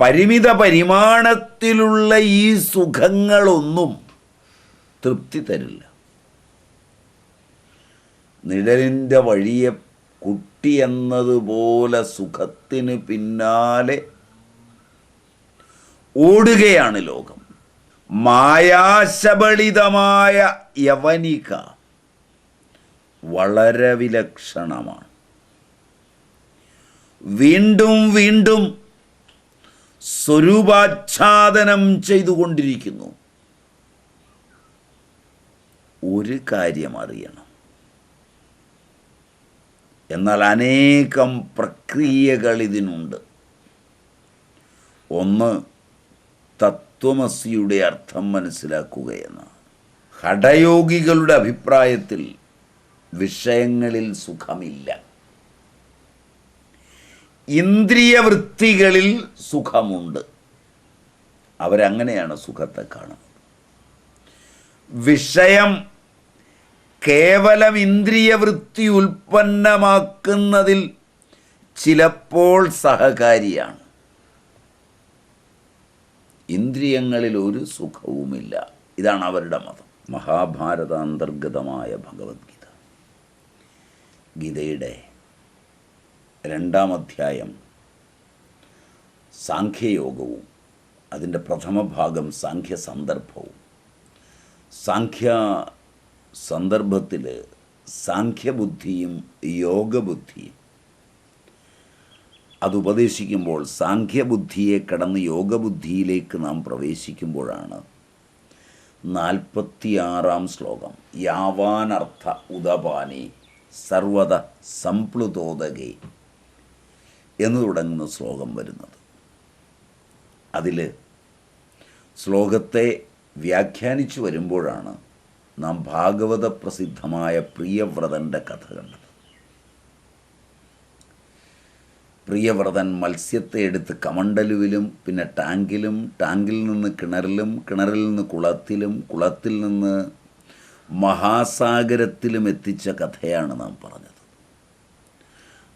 പരിമിത പരിമാണത്തിലുള്ള ഈ സുഖങ്ങളൊന്നും തൃപ്തി തരില്ല. നിഴലിന്റെ വഴിയെ കുട്ടി എന്നതുപോലെ സുഖത്തിന് പിന്നാലെ ഓടുകയാണ് ലോകം. മായാശബളിതമായ യവനിക വളരെ വിലക്ഷണമാണ്. വീണ്ടും വീണ്ടും സ്വരൂപാച്ഛാദനം ചെയ്തുകൊണ്ടിരിക്കുന്നു. ഒരു കാര്യം അറിയണം. എന്നാൽ അനേകം പ്രക്രിയകൾ ഇതിനുണ്ട്. ഒന്ന് തത്വമസിയുടെ അർത്ഥം മനസ്സിലാക്കുകയെന്ന്. ഹഠയോഗികളുടെ അഭിപ്രായത്തിൽ വിഷയങ്ങളിൽ സുഖമില്ല. ഇന്ദ്രിയവൃത്തികളിൽ സുഖമുണ്ട്. അവരങ്ങനെയാണ് സുഖത്തെ കാണുന്നത്. വിഷയം കേവലം ഇന്ദ്രിയവൃത്തി ഉൽപ്പന്നമാക്കുന്നതിൽ ചിലപ്പോൾ സഹകാരിയാണ്. ഇന്ദ്രിയങ്ങളിൽ ഒരു സുഖവുമില്ല. ഇതാണ് അവരുടെ മതം. മഹാഭാരതാന്തർഗതമായ ഭഗവത്ഗീത. ഗീതയുടെ രണ്ടാം അധ്യായം സാഖ്യയോഗവും അതിന്റെ പ്രഥമ ഭാഗം സാഖ്യ സന്ദർഭവും സാഖ്യ സന്ദർഭത്തിൽ സാഖ്യബുദ്ധിയും യോഗബുദ്ധിയും. അത് ഉപദേശിക്കുമ്പോൾ സാഖ്യബുദ്ധിയെ കടന്ന് യോഗബുദ്ധിയിലേക്ക് നാം പ്രവേശിക്കുമ്പോഴാണ് നാൽപ്പത്തിയാറാം ശ്ലോകം. യാവാനർത്ഥ ഉദപാനി സർവത സംപ്ലുതോദകേ. എന്ന് തുടങ്ങുന്ന ശ്ലോകം വരുന്നത്. അതിൽ ശ്ലോകത്തെ വ്യാഖ്യാനിച്ചു വരുമ്പോഴാണ് നാം ഭാഗവത പ്രസിദ്ധമായ പ്രിയവ്രതന്റെ കഥ കണ്ടത്. പ്രിയവ്രതൻ മത്സ്യത്തെ എടുത്ത് കമണ്ടലുവിലും പിന്നെ ടാങ്കിലും ടാങ്കിൽ നിന്ന് കിണറിലും കിണറിൽ നിന്ന് കുളത്തിലും കുളത്തിൽ നിന്ന് മഹാസാഗരത്തിലും എത്തിച്ച കഥയാണ് നാം പറഞ്ഞത്.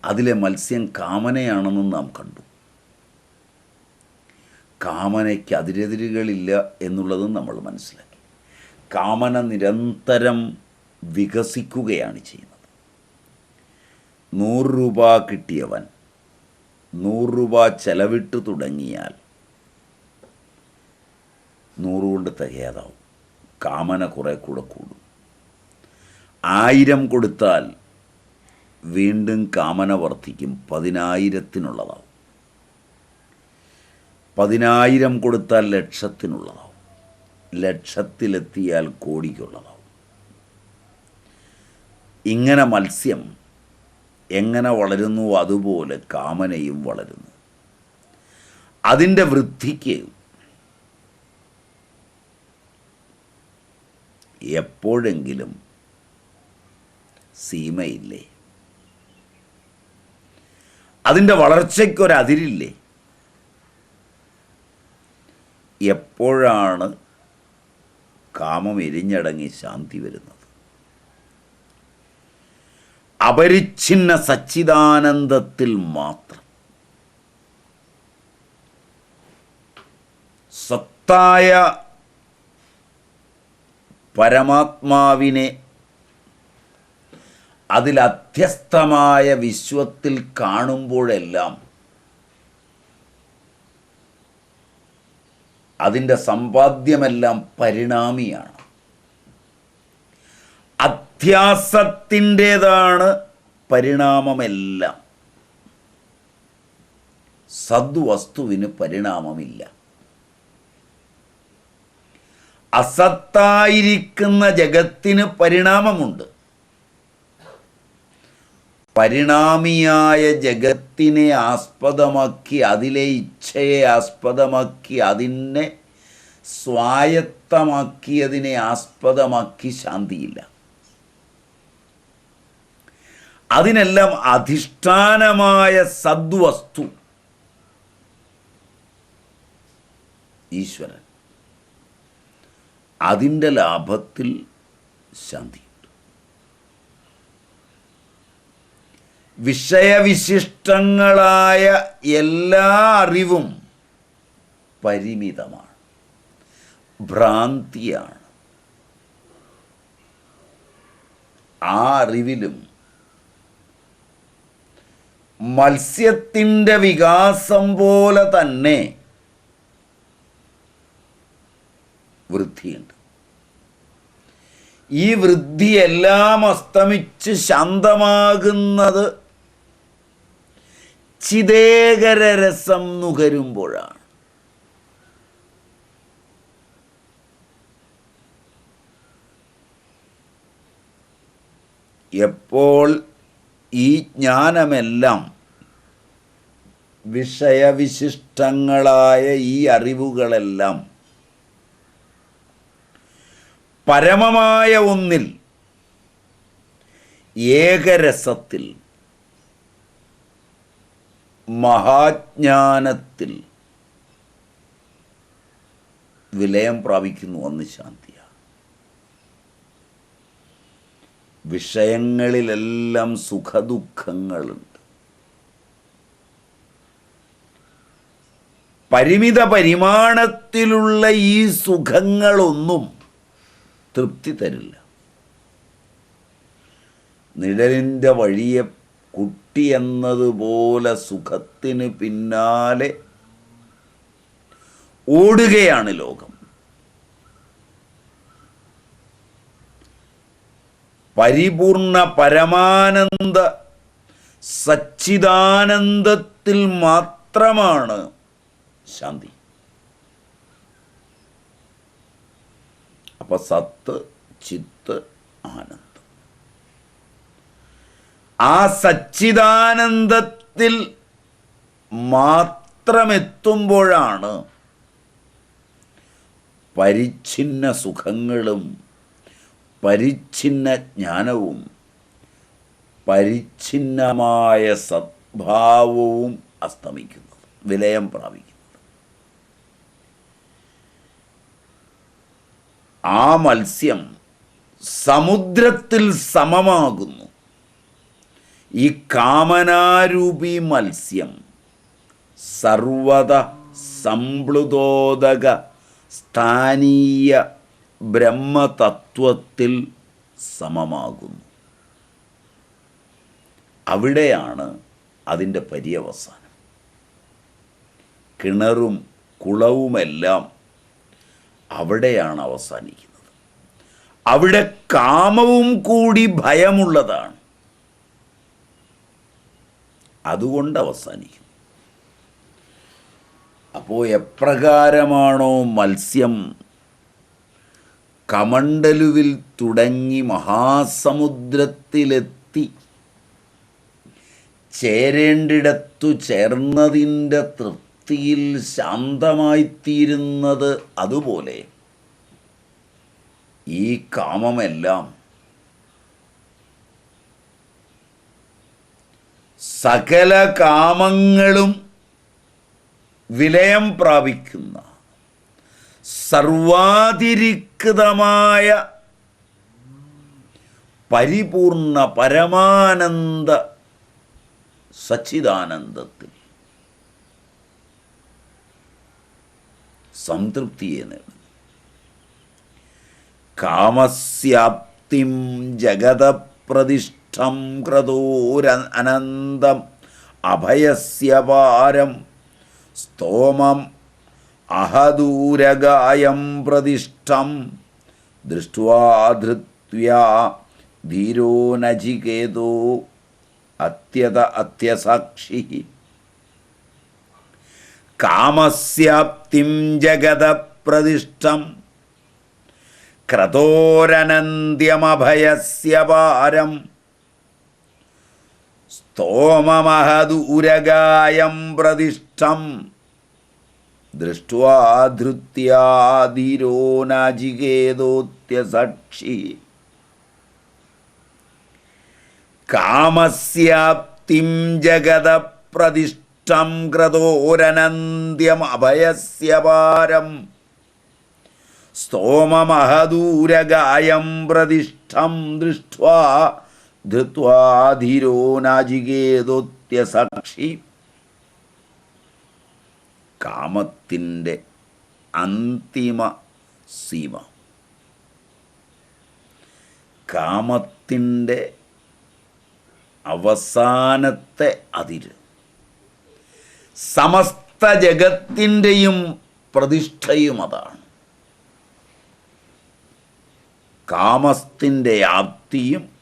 അതിലെ മത്സ്യം കാമനയാണെന്നും നാം കണ്ടു. കാമനയ്ക്ക് അതിരെതിരുകളില്ല എന്നുള്ളതും നമ്മൾ മനസ്സിലാക്കി. കാമന നിരന്തരം വികസിക്കുകയാണ് ചെയ്യുന്നത്. നൂറ് രൂപ കിട്ടിയവൻ നൂറ് രൂപ ചെലവിട്ട് തുടങ്ങിയാൽ നൂറ് കൊണ്ട് തികയാതാവും. കാമന കുറെ കൂടെ കൂടും. ആയിരം കൊടുത്താൽ വീണ്ടും കാമന വർദ്ധിക്കും. പതിനായിരത്തിനുള്ളതാവും. പതിനായിരം കൊടുത്താൽ ലക്ഷത്തിനുള്ളതാവും. ലക്ഷത്തിലെത്തിയാൽ കോടിക്കുള്ളതാവും. ഇങ്ങനെ മത്സ്യം എങ്ങനെ വളരുന്നു അതുപോലെ കാമനയും വളരുന്നു. അതിന്റെ വൃദ്ധിക്ക് എപ്പോഴെങ്കിലും സീമയില്ലേ? അതിന്റെ വളർച്ചയ്ക്കൊരതിരില്ലേ എപ്പോഴാണ് കാമം എരിഞ്ഞടങ്ങി ശാന്തി വരുന്നത്? അപരിച്ഛിന്ന സച്ചിദാനന്ദത്തിൽ മാത്രം. സത്തായ പരമാത്മാവിനെ അതിലധ്യസ്ഥമായ വിശ്വത്തിൽ കാണുമ്പോഴെല്ലാം അതിന്റെ സമ്പാദ്യമെല്ലാം പരിണാമിയാണ്. അധ്യാസത്തിന്റേതാണ് പരിണാമമെല്ലാം. സദ്വസ്തുവിന് പരിണാമമില്ല. അസത്തായിരിക്കുന്ന ജഗത്തിന് പരിണാമമുണ്ട്. പരിണാമിയായ ജഗത്തിനെ ആസ്പദമാക്കി അതിലെ ഇച്ഛയെ ആസ്പദമാക്കി അതിനെ സ്വായത്തമാക്കിയതിനെ ആസ്പദമാക്കി ശാന്തിയില്ല. അതിനെല്ലാം അധിഷ്ഠാനമായ സദ്വസ്തു ഈശ്വരൻ. അതിന്റെ ലാഭത്തിൽ ശാന്തിയുണ്ട് വിഷയവിശിഷ്ടങ്ങളായ എല്ലാ അറിവും പരിമിതമാണ്. ഭ്രാന്തിയാണ്. ആ അറിവിലും മത്സ്യത്തിന്റെ വികാസം പോലെ തന്നെ വൃദ്ധിയുണ്ട്. ഈ വൃദ്ധിയെല്ലാം അസ്തമിച്ച് ശാന്തമാകുന്നത് ചിതേകര രസം നുകരുമ്പോഴാണ്. എപ്പോൾ ഈ ജ്ഞാനമെല്ലാം വിഷയവിശിഷ്ടങ്ങളായ ഈ അറിവുകളെല്ലാം പരമമായ ഒന്നിൽ ഏകരസത്തിൽ മഹാജ്ഞാനത്തിൽ വിലയം പ്രാപിക്കുന്നു അന്ന് ശാന്തിയാണ്. വിഷയങ്ങളിലെല്ലാം സുഖദുഃഖങ്ങളുണ്ട്. പരിമിത പരിമാണത്തിലുള്ള ഈ സുഖങ്ങളൊന്നും തൃപ്തി തരില്ല. നിഴലിന്റെ വഴിയെ കുട്ടി എന്നതുപോലെ സുഖത്തിന് പിന്നാലെ ഓടുകയാണ് ലോകം. പരിപൂർണ പരമാനന്ദ സച്ചിദാനന്ദത്തിൽ മാത്രമാണ് ശാന്തി. അപ്പൊ സത്ത് ചിത്ത് ആനന്ദം. ആ സച്ചിദാനന്ദത്തിൽ മാത്രമെത്തുമ്പോഴാണ് പരിച്ഛിന്ന സുഖങ്ങളും പരിച്ഛിന്ന ജ്ഞാനവും പരിച്ഛിന്നമായ സദ്ഭാവവും അസ്തമിക്കുന്നത് വിലയം പ്രാപിക്കുന്നത്. ആ മത്സ്യം സമുദ്രത്തിൽ സമമാകുന്നു. ഈ കാമനാരൂപി മത്സ്യം സർവത സംപ്ലുതോദക സ്ഥാനീയ ബ്രഹ്മതത്വത്തിൽ സമമാകുന്നു. അവിടെയാണ് അതിന്റെ പര്യവസാനം. കിണറും കുളവുമെല്ലാം അവിടെയാണ് അവസാനിക്കുന്നത്. അവിടെ കാമവും കൂടി ഭയമുള്ളതാണ്. അതുകൊണ്ട് അവസാനിക്കും. അപ്പോൾ എപ്രകാരമാണോ മത്സ്യം? കമണ്ടലുവിൽ തുടങ്ങി മഹാസമുദ്രത്തിലെത്തി. ചേരേണ്ടിടത്തു ചേർന്നതിന്റെ തൃപ്തിയിൽ ശാന്തമായിത്തീരുന്നത് അതുപോലെ. ഈ കാമമെല്ലാം സകല കാമങ്ങളും വിലയം പ്രാപിക്കുന്ന സർവാതിരിക്തമായ പരിപൂർണ പരമാനന്ദ സച്ചിദാനന്ദത്തിൽ സംതൃപ്തിയെ നേടുന്നു. കാമസ്യാപ്തിം ജഗതപ്രതിഷ്ഠം ക്രതോര അനന്തം അഭയസ്യ പാരം സ്തോമം അഹദൂരഗായം പ്രതിഷ്ഠം ദൃഷ്ട്വാധൃത്യാ ധീരോ നചികേതോ അത്യത അത്യസാക്ഷി. കാമസ്യാപ്തിം ജഗതപ്രതിഷ്ഠം ക്രതോരനന്ത്യമഭയസ്യ പാരം സ്തോമമഹദൂരഗായം പ്രതിഷ്ഠം. ദൃഷ്ട്വാധൃത്യാധീരോ നാജികേതോത്യസാക്ഷി കാമസ്യാപ്തിം ജഗതപ്രതിഷ്ഠം ക്രതോരനന്ത്യമഭയസ്യ പാരം. സ്തോമമഹദൂരഗായം പ്രതിഷ്ഠം ദൃഷ്ട്വാ ധൃത്വാധീരോ നാജികേതോത്യസാക്ഷി കാമത്തിന്റെ അന്തിമ സീമ. കാമത്തിന്റെ അവസാനത്തെ അതിര്. സമസ്ത ജഗത്തിന്റെയും പ്രതിഷ്ഠയും അതാണ്. കാമത്തിന്റെ ആപ്തിയും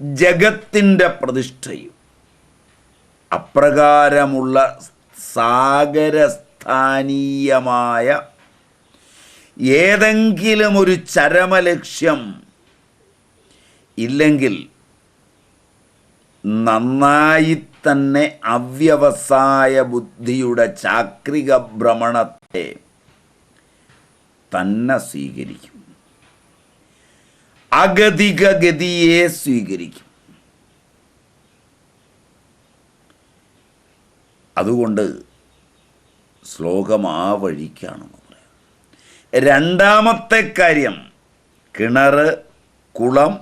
ജഗത്തിന്റെ പ്രതിഷ്ഠയും. അപ്രകാരമുള്ള സാഗരസ്ഥാനീയമായ ഏതെങ്കിലും ഒരു ചരമലക്ഷ്യം ഇല്ലെങ്കിൽ നന്നായി തന്നെ അവ്യവസായ ബുദ്ധിയുടെ ചാക്രിക ഭ്രമണത്തെ തന്നെ സ്വീകരിക്കും. അഗതിക ഗതിയെ സ്വീകരിക്കും. അതുകൊണ്ട് ശ്ലോകം ആ വഴിക്കാണെന്ന് പറയാം. രണ്ടാമത്തെ കാര്യം കിണറ് കുളം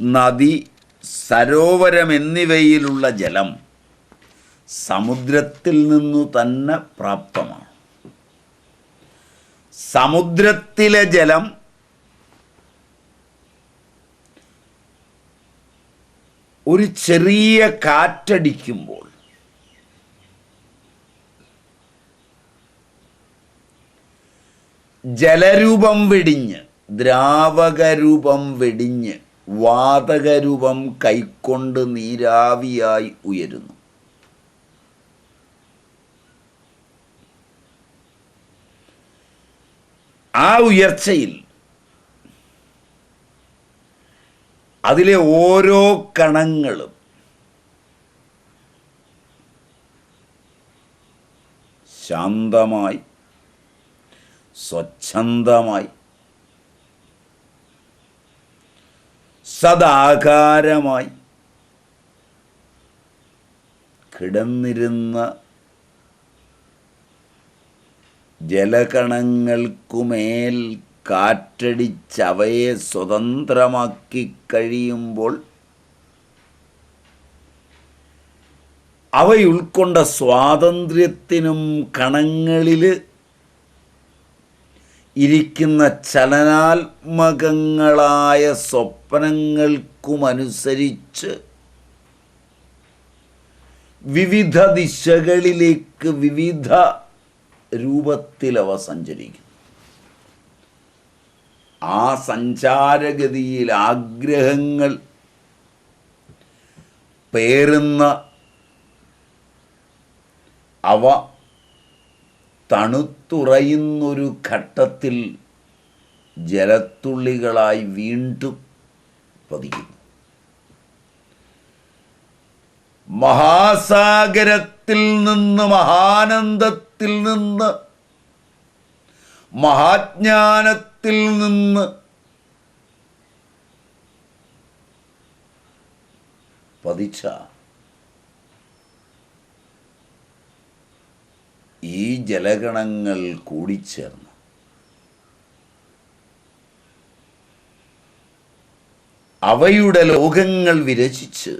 നദി സരോവരം എന്നിവയിലുള്ള ജലം സമുദ്രത്തിൽ നിന്നു തന്നെ പ്രാപ്തമാണ്. സമുദ്രത്തിലെ ജലം ഒരു ചെറിയ കാറ്റടിക്കുമ്പോൾ ജലരൂപം വെടിഞ്ഞ് ദ്രാവകരൂപം വെടിഞ്ഞ് വാതകരൂപം കൈക്കൊണ്ട് നീരാവിയായി ഉയരുന്നു. ആ ഉയർച്ചയിൽ അതിലെ ഓരോ കണങ്ങളും ശാന്തമായി സ്വച്ഛന്തമായി സദാകാരമായി കിടന്നിരുന്ന ജലകണങ്ങൾക്കുമേൽ കാറ്റടിച്ചവയെ സ്വതന്ത്രമാക്കി കഴിയുമ്പോൾ അവയുൾക്കൊണ്ട സ്വാതന്ത്ര്യത്തിനും കണങ്ങളിൽ ഇരിക്കുന്ന ചലനാത്മകങ്ങളായ സ്വപ്നങ്ങൾക്കുമനുസരിച്ച് വിവിധ ദിശകളിലേക്ക് വിവിധ രൂപത്തിലവ സഞ്ചരിക്കും ആ സഞ്ചാരഗതിയിൽ ആഗ്രഹങ്ങൾ പേറുന്ന അവ തണുത്തുറയുന്നൊരു ഘട്ടത്തിൽ ജലത്തുള്ളികളായി വീണ്ടും പതിക്കുന്നു. മഹാസാഗരത്തിൽ നിന്ന് മഹാനന്ദത്തിൽ നിന്ന് മഹാജ്ഞാനത്തിൽ നിന്ന് പതിച്ച ഈ ജലഗണങ്ങൾ കൂടിച്ചേർന്ന് അവയുടെ ലോകങ്ങൾ വിരചിച്ച്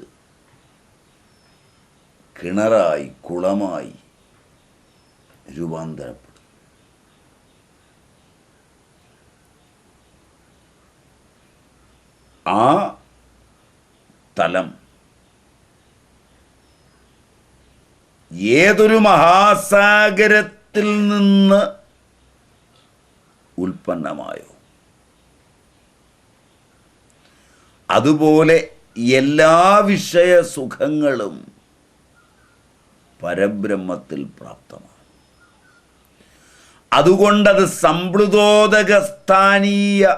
കിണറായി കുളമായി രൂപാന്തരപ്പെടും ആ തലം ഏതൊരു മഹാസാഗരത്തിൽ നിന്ന് ഉൽപ്പന്നമായോ? അതുപോലെ എല്ലാ വിഷയ സുഖങ്ങളും പരബ്രഹ്മത്തിൽ പ്രാപ്തമാണ്. അതുകൊണ്ടത് സംപ്ലുതോദകസ്ഥാനീയ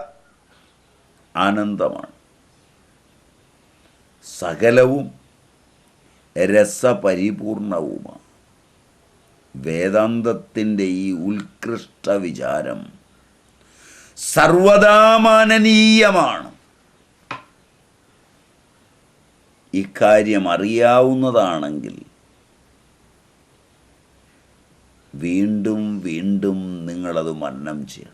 ആനന്ദമാണ്. സകലവും രസപരിപൂർണവുമാണ്. വേദാന്തത്തിന്റെ ഈ ഉത്കൃഷ്ട വിചാരം സർവതാമാനനീയമാണ് ഇക്കാര്യം അറിയാവുന്നതാണെങ്കിൽ വീണ്ടും വീണ്ടും നിങ്ങളത് മന്നം ചെയ്യണം.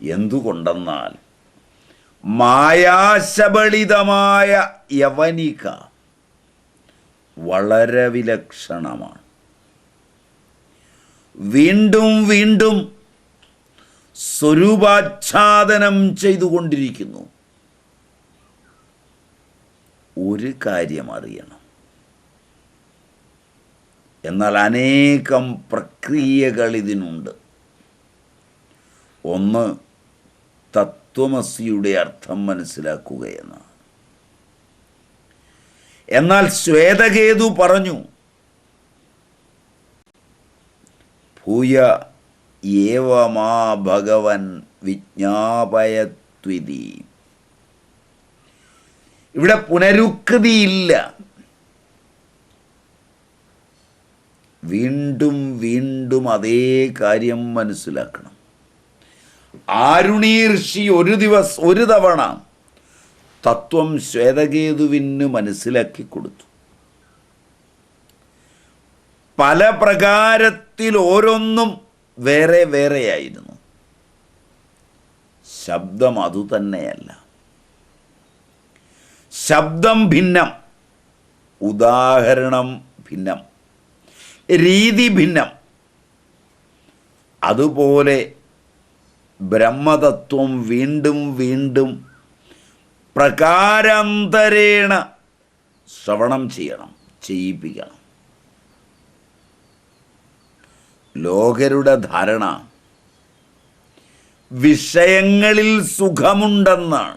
എന്തുകൊണ്ടെന്നാൽ മായാശബളിതമായ യവനിക വളരെ വിലക്ഷണമാണ്. വീണ്ടും വീണ്ടും സ്വരൂപാച്ഛാദനം ചെയ്തുകൊണ്ടിരിക്കുന്നു. ഒരു കാര്യം അറിയണം. എന്നാൽ അനേകം പ്രക്രിയകൾ ഇതിനുണ്ട്. ഒന്ന് തത്വമസിയുടെ അർത്ഥം മനസ്സിലാക്കുകയെന്ന്. എന്നാൽ ശ്വേതകേതു പറഞ്ഞു ഭൂയ ഏവമാ ഭഗവൻ വിജ്ഞാപയത്വിതി ഇവിടെ പുനരുക്തിയില്ല വീണ്ടും വീണ്ടും അതേ കാര്യം മനസ്സിലാക്കണം. ആരുണി ഋഷി ഒരു ദിവസം ഒരു തവണ തത്വം ശ്വേതകേതുവിന് മനസ്സിലാക്കി കൊടുത്തു. പല പ്രകാരത്തിൽ ഓരോന്നും വേറെ വേറെയായിരുന്നു. ശബ്ദം അതുതന്നെയല്ല ശബ്ദം ഭിന്നം ഉദാഹരണം ഭിന്നം രീതി ഭിന്നം. അതുപോലെ ബ്രഹ്മതത്വം വീണ്ടും വീണ്ടും പ്രകാരാന്തരേണ ശ്രവണം ചെയ്യണം ചെയ്യിപ്പിക്കണം. ലോകരുടെ ധാരണ വിഷയങ്ങളിൽ സുഖമുണ്ടെന്നാണ്.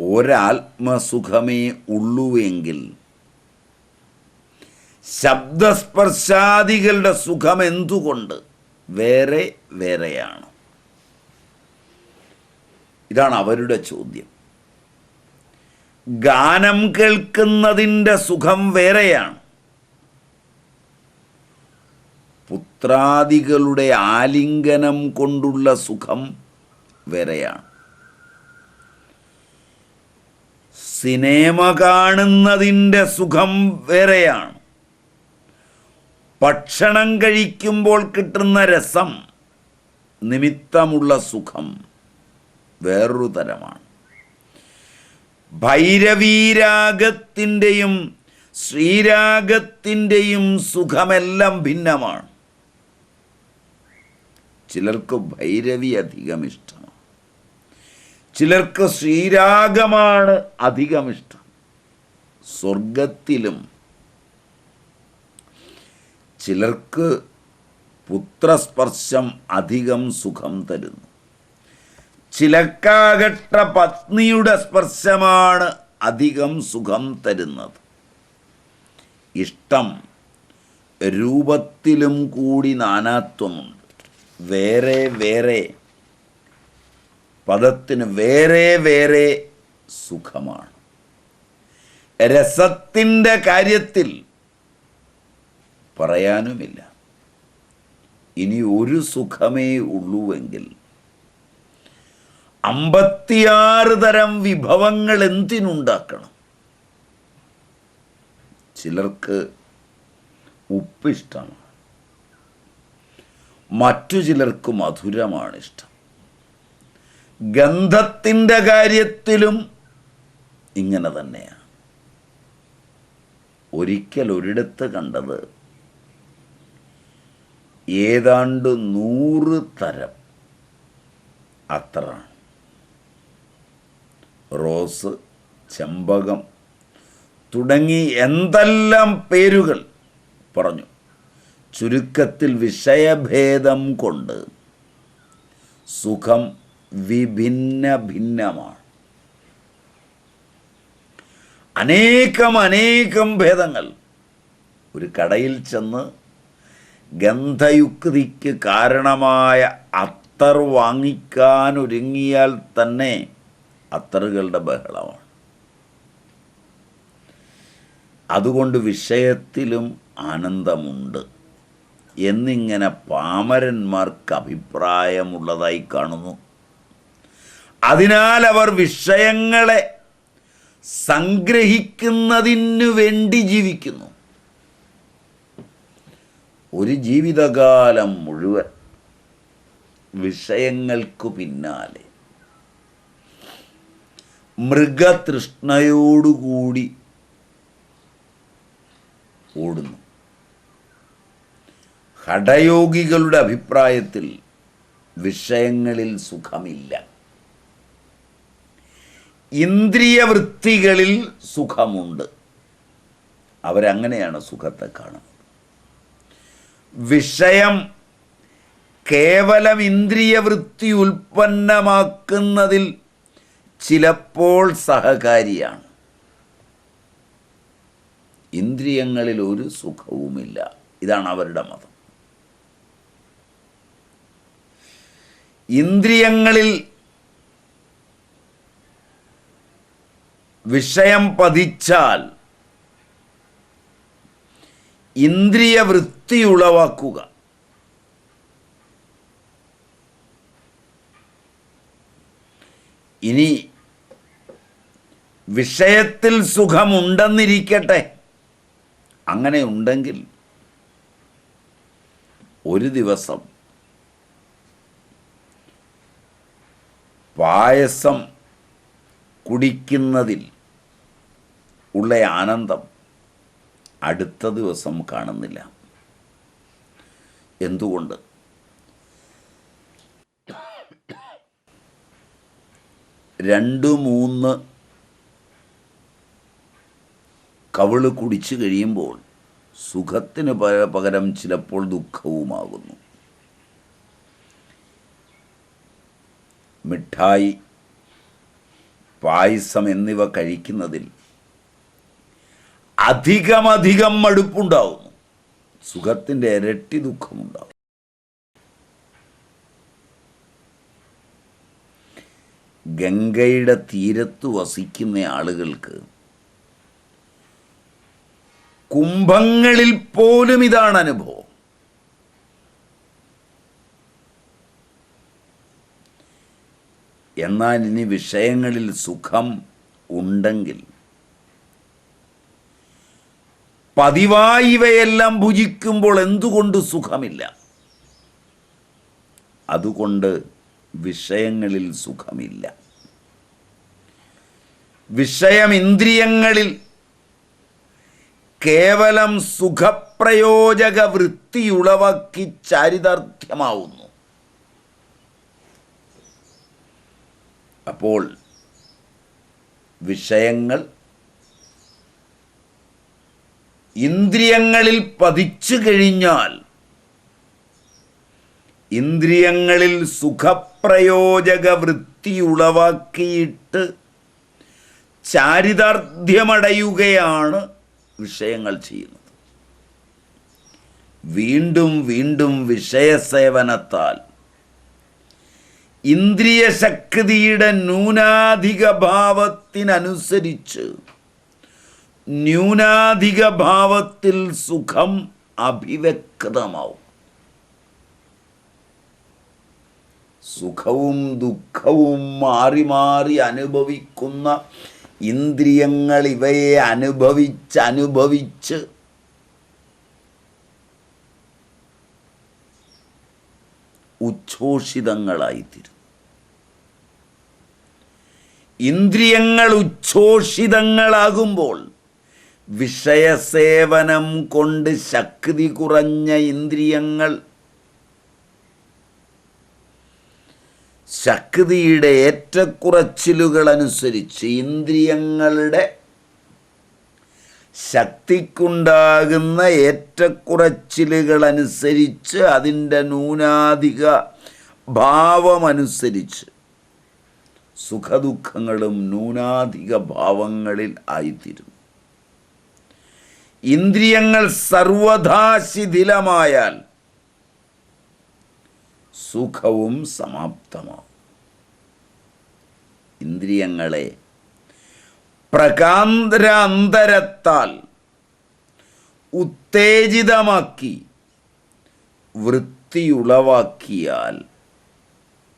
ഒരാത്മസുഖമേ ഉള്ളുവെങ്കിൽ ശബ്ദസ്പർശാദികളുടെ സുഖം എന്തുകൊണ്ട്? വേറെ വേറെയാണ്. ഇതാണ് അവരുടെ ചോദ്യം. ഗാനം കേൾക്കുന്നതിന്റെ സുഖം വേറെയാണ്. പുത്രാദികളുടെ ആലിംഗനം കൊണ്ടുള്ള സുഖം വേറെയാണ്. സിനിമ കാണുന്നതിന്റെ സുഖം വേറെയാണ്. ഭക്ഷണം കഴിക്കുമ്പോൾ കിട്ടുന്ന രസം നിമിത്തമുള്ള സുഖം വേറൊരു തരമാണ്. ഭൈരവീരാഗത്തിന്റെയും ശ്രീരാഗത്തിന്റെയും സുഖമെല്ലാം ഭിന്നമാണ്. ചിലർക്ക് ഭൈരവി അധികം ഇഷ്ടമാണ് ചിലർക്ക് ശ്രീരാഗമാണ് അധികം ഇഷ്ടം സ്വർഗത്തിലും ചിലർക്ക് പുത്രസ്പർശം അധികം സുഖം തരുന്നു. ചിലക്കാകട്ട പത്നിയുടെ സ്പർശമാണ് അധികം സുഖം തരുന്നത്. ഇഷ്ടം രൂപത്തിലും കൂടി നാനാത്വമുണ്ട്. വേറെ വേറെ പദത്തിന് വേറെ വേറെ സുഖമാണ്. രസത്തിന്റെ കാര്യത്തിൽ പറയാനുമില്ല. ഇനി ഒരു സുഖമേ ഉള്ളൂവെങ്കിൽ അമ്പത്തിയാറ് തരം വിഭവങ്ങൾ എന്തിനുണ്ടാക്കണം? ചിലർക്ക് ഉപ്പിഷ്ടമാണ്. മറ്റു ചിലർക്ക് മധുരമാണ് ഇഷ്ടം ഗന്ധത്തിന്റെ കാര്യത്തിലും ഇങ്ങനെ തന്നെയാണ്. ഒരിക്കൽ ഒരിടത്ത് കണ്ടത് ഏതാണ്ട് നൂറ് തരം അത്ര റോസ് ചെമ്പകം തുടങ്ങി എന്തെല്ലാം പേരുകൾ പറഞ്ഞു. ചുരുക്കത്തിൽ വിഷയഭേദം കൊണ്ട് സുഖം വിഭിന്ന ഭിന്നമാണ് അനേകം അനേകം ഭേദങ്ങൾ. ഒരു കടയിൽ ചെന്ന് ഗന്ധയുക്തിക്ക് കാരണമായ അത്തർ വാങ്ങിക്കാൻ ഒരുങ്ങിയാൽ തന്നെ അത്തറുകളുടെ ബഹളമാണ്. അതുകൊണ്ട് വിഷയത്തിലും ആനന്ദമുണ്ട്. എന്നിങ്ങനെ പാമരന്മാർക്ക് അഭിപ്രായമുള്ളതായി കാണുന്നു. അതിനാൽ അവർ വിഷയങ്ങളെ സംഗ്രഹിക്കുന്നതിനു വേണ്ടി ജീവിക്കുന്നു. ഒരു ജീവിതകാലം മുഴുവൻ വിഷയങ്ങൾക്കു പിന്നാലെ മൃഗതൃഷ്ണയോടുകൂടി ഓടുന്നു. ഹഠയോഗികളുടെ അഭിപ്രായത്തിൽ വിഷയങ്ങളിൽ സുഖമില്ല. ഇന്ദ്രിയവൃത്തികളിൽ സുഖമുണ്ട്. അവരങ്ങനെയാണ് സുഖത്തെ കാണുന്നത്. വിഷയം കേവലം ഇന്ദ്രിയ വൃത്തി ഉൽപ്പന്നമാക്കുന്നതിൽ ചിലപ്പോൾ സഹകാരിയാണ്. ഇന്ദ്രിയങ്ങളിൽ ഒരു സുഖവുമില്ല. ഇതാണ് അവരുടെ മതം. ഇന്ദ്രിയങ്ങളിൽ വിഷയം പതിച്ചാൽ ഇന്ദ്രിയവൃത്തി ഉളവാക്കുക ഇനി വിഷയത്തിൽ സുഖമുണ്ടെന്നിരിക്കട്ടെ. അങ്ങനെ ഉണ്ടെങ്കിൽ ഒരു ദിവസം പായസം കുടിക്കുന്നതിൽ ഉള്ള ആനന്ദം അടുത്ത ദിവസം കാണുന്നില്ല. എന്തുകൊണ്ട്? രണ്ട് മൂന്ന് കവൾ കുടിച്ചു കഴിയുമ്പോൾ സുഖത്തിന് പകരം ചിലപ്പോൾ ദുഃഖവുമാകുന്നു. മിഠായി പായസം എന്നിവ കഴിക്കുന്നതിൽ അധികമധികം മടുപ്പുണ്ടാവുന്നു സുഖത്തിന്റെ ഇരട്ടി ദുഃഖമുണ്ടാവും. ഗംഗയുടെ തീരത്ത് വസിക്കുന്ന ആളുകൾക്ക് കുംഭങ്ങളിൽ പോലും ഇതാണ് അനുഭവം. എന്നാൽ ഇനി വിഷയങ്ങളിൽ സുഖം ഉണ്ടെങ്കിൽ പതിവായി ഇവയെല്ലാം ഭുജിക്കുമ്പോൾ എന്തുകൊണ്ട് സുഖമില്ല? അതുകൊണ്ട് വിഷയങ്ങളിൽ സുഖമില്ല. വിഷയം ഇന്ദ്രിയങ്ങളിൽ കേവലം സുഖപ്രയോജക വൃത്തിയുളവാക്കി ചാരിതാർത്ഥ്യമാവുന്നു. അപ്പോൾ വിഷയങ്ങൾ ഇന്ദ്രിയങ്ങളിൽ പതിച്ചു കഴിഞ്ഞാൽ ഇന്ദ്രിയങ്ങളിൽ സുഖപ്രയോജക വൃത്തി ഉളവാക്കിയിട്ട് ചാരിതാർത്ഥ്യമടയുകയാണ് വിഷയങ്ങൾ ചെയ്യുന്നത്. വീണ്ടും വീണ്ടും വിഷയസേവനത്താൽ ഇന്ദ്രിയശക്തിയുടെ ന്യൂനാധിക ഭാവത്തിനനുസരിച്ച് ന്യൂനാധിക ഭാവത്തിൽ സുഖം അഭിവ്യക്തമാവും സുഖവും ദുഃഖവും മാറി മാറി അനുഭവിക്കുന്ന ഇന്ദ്രിയങ്ങൾ ഇവയെ അനുഭവിച്ച് അനുഭവിച്ച് ഉച്ഛോഷിതങ്ങളായിത്തീരും. ഇന്ദ്രിയങ്ങൾ ഉച്ഛോഷിതങ്ങളാകുമ്പോൾ വിഷയസേവനം കൊണ്ട് ശക്തി കുറഞ്ഞ ഇന്ദ്രിയങ്ങൾ. ശക്തിയുടെ ഏറ്റക്കുറച്ചിലുകൾ അനുസരിച്ച് ഇന്ദ്രിയങ്ങളുടെ ശക്തിക്കുണ്ടാകുന്ന ഏറ്റക്കുറച്ചിലുകൾ അനുസരിച്ച് അതിന്റെ ന്യൂനാധിക ഭാവമനുസരിച്ച് സുഖദുഃഖങ്ങളും ന്യൂനാധിക ഭാവങ്ങളിൽ ആയിത്തീരുന്നു ഇന്ദ്രിയങ്ങൾ സർവഥാ ശിഥിലമായാൽ സുഖവും സമാപ്തമാവും. ഇന്ദ്രിയങ്ങളെ പ്രകാന്തരാന്തരത്താൽ ഉത്തേജിതമാക്കി വൃത്തിയുളവാക്കിയാൽ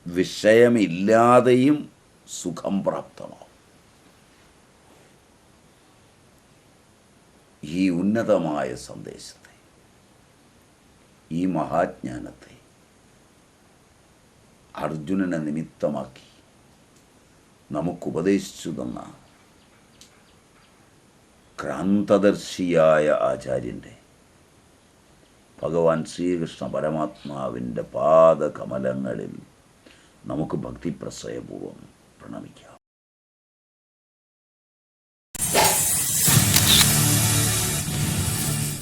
വിഷയമില്ലാതെയും സുഖം പ്രാപ്തമാവും. ഈ ഉന്നതമായ സന്ദേശത്തെ ഈ മഹാജ്ഞാനത്തെ അർജുനനെ നിമിത്തമാക്കി നമുക്കുപദേശിച്ചു തന്ന ക്രാന്തദർശിയായ ആചാര്യന്റെ ഭഗവാൻ ശ്രീകൃഷ്ണ പരമാത്മാവിന്റെ പാദകമലങ്ങളിൽ നമുക്ക് ഭക്തിപ്രസയപൂർവം പ്രണമിക്കാം.